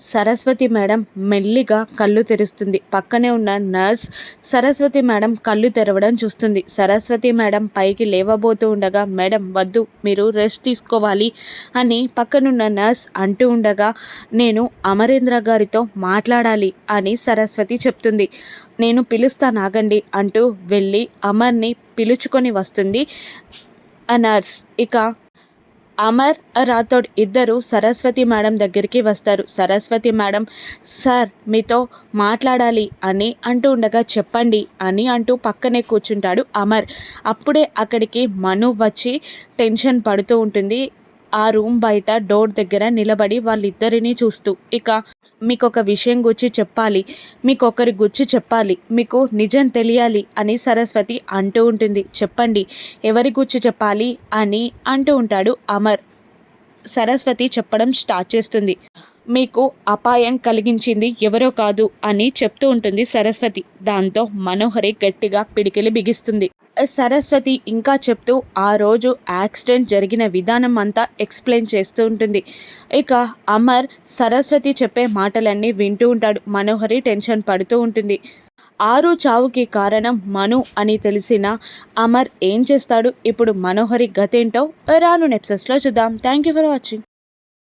Saraswati madam మెల్లిగా కళ్ళు తెరుస్తుంది. పక్కనే ఉన్న నర్స్ సరస్వతి మేడం కళ్ళు తెరవడం చూస్తుంది. సరస్వతి మేడం పైకి లేవబోతూ ఉండగా మేడం వద్దు మీరు రెస్ట్ తీసుకోవాలి అని పక్కనున్న నర్స్ అంటూ ఉండగా నేను అమరేంద్ర గారితో మాట్లాడాలి అని సరస్వతి చెప్తుంది. నేను పిలుస్తాను ఆగండి అంటూ వెళ్ళి అమర్ని పిలుచుకొని వస్తుంది. ఆ నర్స్ ఇక అమర్ రాథోడ్ ఇద్దరు సరస్వతి మేడం దగ్గరికి వస్తారు. సరస్వతి మేడం సార్ మీతో మాట్లాడాలి అని అంటూ ఉండగా చెప్పండి అని అంటూ పక్కనే కూర్చుంటాడు అమర్. అప్పుడే అక్కడికి మను వచ్చి టెన్షన్ పడుతూ ఉంటుంది. ఆ రూమ్ బయట డోర్ దగ్గర నిలబడి వాళ్ళిద్దరినీ చూస్తూ ఇక మీకు ఒక విషయం గురించి చెప్పాలి మీకు ఒకరి గురించి చెప్పాలి మీకు నిజం తెలియాలి అని సరస్వతి అంటూ ఉంటుంది. చెప్పండి ఎవరి గురించి చెప్పాలి? అని అంటూ ఉంటాడు అమర్. సరస్వతి చెప్పడం స్టార్ట్ చేస్తుంది. మీకు అపాయం కలిగించింది ఎవరో కాదు అని చెప్తూ ఉంటుంది సరస్వతి. దాంతో మనోహరి గట్టిగా పిడికిలి బిగిస్తుంది. సరస్వతి ఇంకా చెప్తూ ఆ రోజు యాక్సిడెంట్ జరిగిన విధానం అంతా ఎక్స్ప్లెయిన్ చేస్తూ ఉంటుంది. ఇక అమర్ సరస్వతి చెప్పే మాటలన్నీ వింటూ ఉంటాడు. మనోహరి టెన్షన్ పడుతూ ఉంటుంది. ఆరు చావుకి కారణం మను అని తెలిసిన అమర్ ఏం చేస్తాడు? ఇప్పుడు మనోహరి గతేంటో రాను నెప్సెస్లో చూద్దాం. Thank you for watching